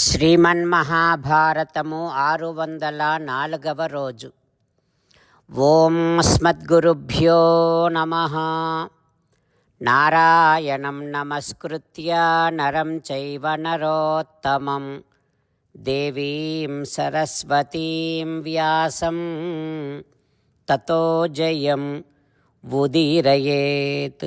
శ్రీమన్మహాభారతము ఆరు వందల నాలుగవ రోజు. ఓం స్మద్గురుభ్యో నమ. నారాయణం నమస్కృత్య నరం చైవ నరోత్తమం. దేవీం సరస్వతీం వ్యాసం. తతో జయం ఉదీరయేత్.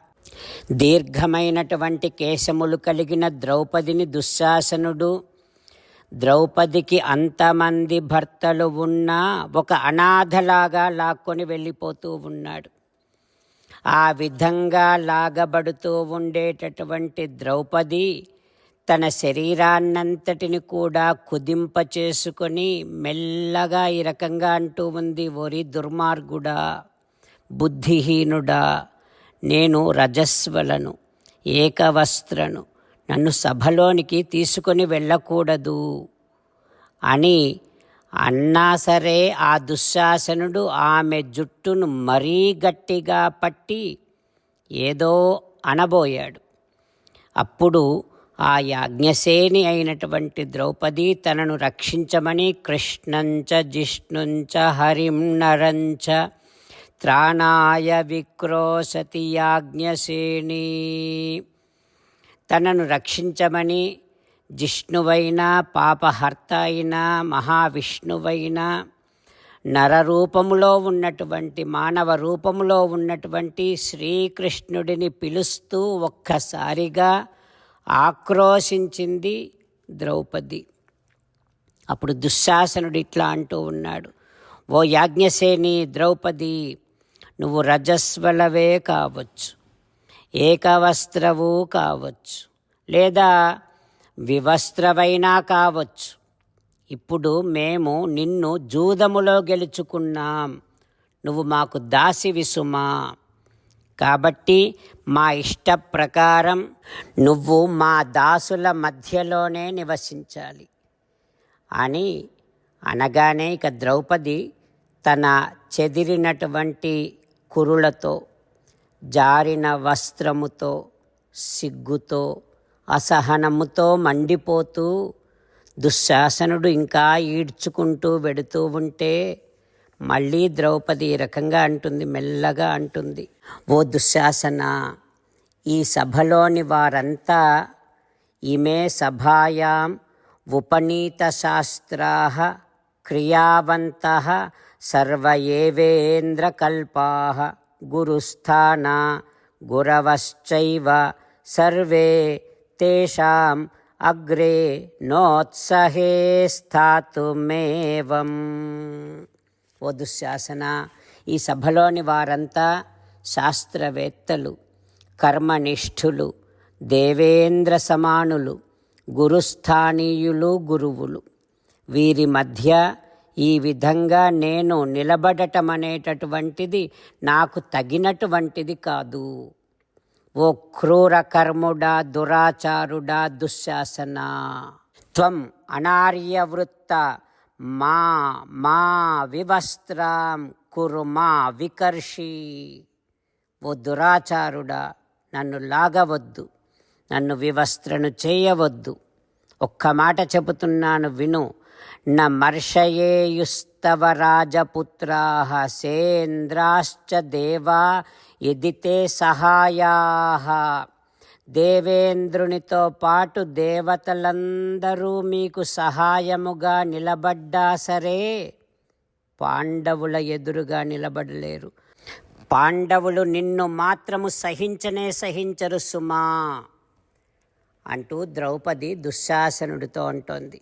దీర్ఘమైనటువంటి కేశములు కలిగిన ద్రౌపదిని దుశ్శాసనుడు. ద్రౌపదికి అంతమంది భర్తలు ఉన్నా ఒక అనాథలాగా లాక్కొని వెళ్ళిపోతూ ఉన్నాడు. ఆ విధంగా లాగబడుతూ ఉండేటటువంటి ద్రౌపది తన శరీరాన్నంతటిని కూడా కుదింప చేసుకొని మెల్లగా ఈ రకంగా అంటూ ఉంది ఓరి దుర్మార్గుడా బుద్ధిహీనుడా నేను రజస్వలను ఏకవస్త్రను నన్ను సభలోనికి తీసుకొని వెళ్ళకూడదు. అని అన్నా సరే ఆ దుశ్శాసనుడు ఆమె జుట్టును మరీ గట్టిగా పట్టి ఏదో అనబోయాడు. అప్పుడు ఆ యాజ్ఞసేని అయినటువంటి ద్రౌపది తనను రక్షించమని కృష్ణంచ జిష్ణుంచ హరిం నరంచ త్రాణాయ విక్రోశతి యాజ్ఞసేని. తనను రక్షించమని జిష్ణువైన పాపహర్త అయిన మహావిష్ణువైన నరరూపములో ఉన్నటువంటి మానవ రూపములో ఉన్నటువంటి శ్రీకృష్ణుడిని పిలుస్తూ ఒక్కసారిగా ఆక్రోశించింది ద్రౌపది. అప్పుడు దుశ్శాసనుడు ఇట్లా అంటూ ఉన్నాడు ఓ యాజ్ఞసేని ద్రౌపది నువ్వు రజస్వలవే కావచ్చు. ఏకవస్త్రవు కావచ్చు. లేదా వివస్త్రవైనా కావచ్చు. ఇప్పుడు మేము నిన్ను జూదములో గెలుచుకున్నాం. నువ్వు మాకు దాసి విసుమా కాబట్టి మా ఇష్ట ప్రకారం నువ్వు మా దాసుల మధ్యలోనే నివసించాలి. అని అనగానే ఇక ద్రౌపది తన చెదిరినటువంటి కురులతో జారిన వస్త్రముతో సిగ్గుతో అసహనముతో మండిపోతూ దుశ్శాసనుడు ఇంకా ఈడ్చుకుంటూ వెడుతూ ఉంటే మళ్ళీ ద్రౌపది ఈ రకంగా అంటుంది మెల్లగా అంటుంది. ఓ దుశ్శాసన ఈ సభలోని వారంతా ఇమే సభాయాం ఉపనీతశాస్త్రా క్రియావంత సర్వ ఏవేంద్రకల్పా గురుస్థానా గురవశ్చైవ సర్వే తేషాం అగ్రే నోత్సహే స్థాతుమేవం ఓ దుశ్శాసన ఈ సభలోని వారంతా శాస్త్రవేత్తలు కర్మనిష్ఠులు దేవేంద్ర సమానులు గురుస్థానీయులు గురువులు. వీరి మధ్య ఈ విధంగా నేను నిలబడటం అనేటటువంటిది నాకు తగినటువంటిది కాదు. ఓ క్రూర కర్ముడా దురాచారుడా దుశ్శాసన. త్వం అనార్యవృత్త మా మా వివస్త్రాం కురు మా వికర్షి. ఓ దురాచారుడా నన్ను లాగవద్దు నన్ను వివస్త్రను చేయవద్దు. ఒక్క మాట చెబుతున్నాను విను న మర్షయేయుస్తవ రాజపుత్రా సేంద్రాశ్చ దేవా యది తే సహాయా. దేవేంద్రునితో పాటు దేవతలందరూ మీకు సహాయముగా నిలబడ్డా సరే పాండవుల ఎదురుగా నిలబడలేరు. పాండవులు నిన్ను మాత్రము సహించనే సహించరు సుమా అంటూ ద్రౌపది దుశ్శాసనుడితో అంటోంది.